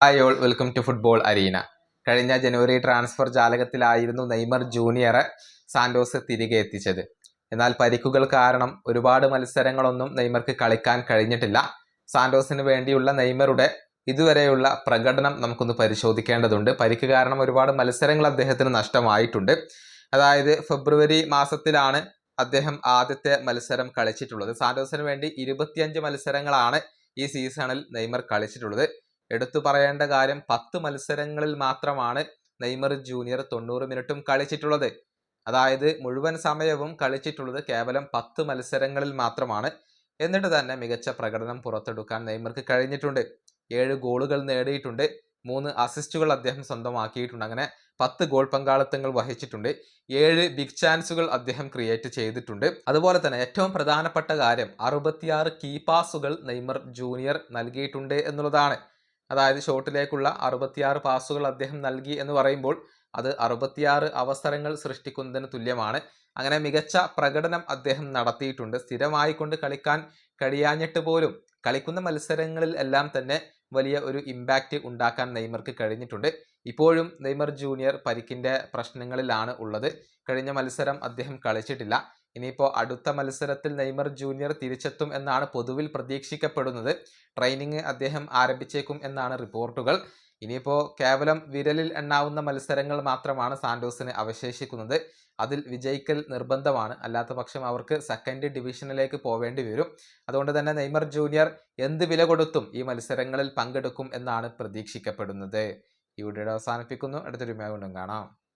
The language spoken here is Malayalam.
Hi all welcome to football arena കഴിഞ്ഞ ജനുവരി ട്രാൻസ്ഫർ ജാലകത്തിലായിരുന്നു നെയ്മർ ജൂനിയറെ സാന്റോസ് തിരികെ എത്തിച്ചത്. എന്നാൽ പരിക്കുകൾ കാരണം ഒരുപാട് മത്സരങ്ങളൊന്നും നെയ്മർക്ക് കളിക്കാൻ കഴിഞ്ഞിട്ടില്ല. സാന്റോസിന് വേണ്ടിയുള്ള നെയ്മറുടെ ഇതുവരെയുള്ള പ്രകടനം നമുക്കൊന്ന് പരിശോധിക്കേണ്ടതുണ്ട്. പരിക്ക് കാരണം ഒരുപാട് മത്സരങ്ങൾ അദ്ദേഹത്തിന് നഷ്ടമായിട്ടുണ്ട്. അതായത് ഫെബ്രുവരി മാസത്തിലാണ് അദ്ദേഹം ആദ്യത്തെ മത്സരം കളിച്ചിട്ടുള്ളത്. സാന്റോസിന് വേണ്ടി ഇരുപത്തിയഞ്ച് മത്സരങ്ങളാണ് ഈ സീസണിൽ നെയ്മർ കളിച്ചിട്ടുള്ളത്. എടുത്തു പറയേണ്ട കാര്യം പത്ത് മത്സരങ്ങളിൽ മാത്രമാണ് നെയ്മർ ജൂനിയർ തൊണ്ണൂറ് മിനിറ്റും കളിച്ചിട്ടുള്ളത്. അതായത് മുഴുവൻ സമയവും കളിച്ചിട്ടുള്ളത് കേവലം പത്ത് മത്സരങ്ങളിൽ മാത്രമാണ്. എന്നിട്ട് തന്നെ മികച്ച പ്രകടനം പുറത്തെടുക്കാൻ നെയ്മർക്ക് കഴിഞ്ഞിട്ടുണ്ട്. ഏഴ് ഗോളുകൾ നേടിയിട്ടുണ്ട്. മൂന്ന് അസിസ്റ്റുകൾ അദ്ദേഹം സ്വന്തമാക്കിയിട്ടുണ്ട്. അങ്ങനെ പത്ത് ഗോൾ പങ്കാളിത്തങ്ങൾ വഹിച്ചിട്ടുണ്ട്. ഏഴ് ബിഗ് ചാൻസുകൾ അദ്ദേഹം ക്രിയേറ്റ് ചെയ്തിട്ടുണ്ട്. അതുപോലെ തന്നെ ഏറ്റവും പ്രധാനപ്പെട്ട കാര്യം അറുപത്തിയാറ് കീ പാസുകൾ നെയ്മർ ജൂനിയർ നൽകിയിട്ടുണ്ട് എന്നുള്ളതാണ്. അതായത് ഷോട്ടിലേക്കുള്ള അറുപത്തിയാറ് പാസുകൾ അദ്ദേഹം നൽകി എന്ന് പറയുമ്പോൾ അത് അറുപത്തിയാറ് അവസരങ്ങൾ സൃഷ്ടിക്കുന്നതിന് തുല്യമാണ്. അങ്ങനെ മികച്ച പ്രകടനം അദ്ദേഹം നടത്തിയിട്ടുണ്ട്. സ്ഥിരമായി കൊണ്ട് കളിക്കാൻ കഴിയാഞ്ഞിട്ട് പോലും കളിക്കുന്ന മത്സരങ്ങളിൽ എല്ലാം തന്നെ വലിയ ഒരു ഇമ്പാക്റ്റ് ഉണ്ടാക്കാൻ നെയ്മർക്ക് കഴിഞ്ഞിട്ടുണ്ട്. ഇപ്പോഴും നെയ്മർ ജൂനിയർ പരിക്കിന്റെ പ്രശ്നങ്ങളിലാണ് ഉള്ളത്. കഴിഞ്ഞ മത്സരം അദ്ദേഹം കളിച്ചിട്ടില്ല. ഇനിയിപ്പോൾ അടുത്ത മത്സരത്തിൽ നെയ്മർ ജൂനിയർ തിരിച്ചെത്തും എന്നാണ് പൊതുവിൽ പ്രതീക്ഷിക്കപ്പെടുന്നത്. ട്രെയിനിങ് അദ്ദേഹം ആരംഭിച്ചേക്കും എന്നാണ് റിപ്പോർട്ടുകൾ. ഇനിയിപ്പോൾ കേവലം വിരലിൽ എണ്ണാവുന്ന മത്സരങ്ങൾ മാത്രമാണ് സാന്റോസിന് അവശേഷിക്കുന്നത്. അതിൽ വിജയിക്കൽ നിർബന്ധമാണ്. അല്ലാത്ത പക്ഷം അവർക്ക് സെക്കൻഡ് ഡിവിഷനിലേക്ക് പോവേണ്ടി വരും. അതുകൊണ്ട് തന്നെ നെയ്മർ ജൂനിയർ എന്ത് വില കൊടുത്തും ഈ മത്സരങ്ങളിൽ പങ്കെടുക്കും എന്നാണ് പ്രതീക്ഷിക്കപ്പെടുന്നത്. ഈ വീഡിയോ അവസാനിപ്പിക്കുന്നു. അടുത്തൊരു മേഖലും കാണാം.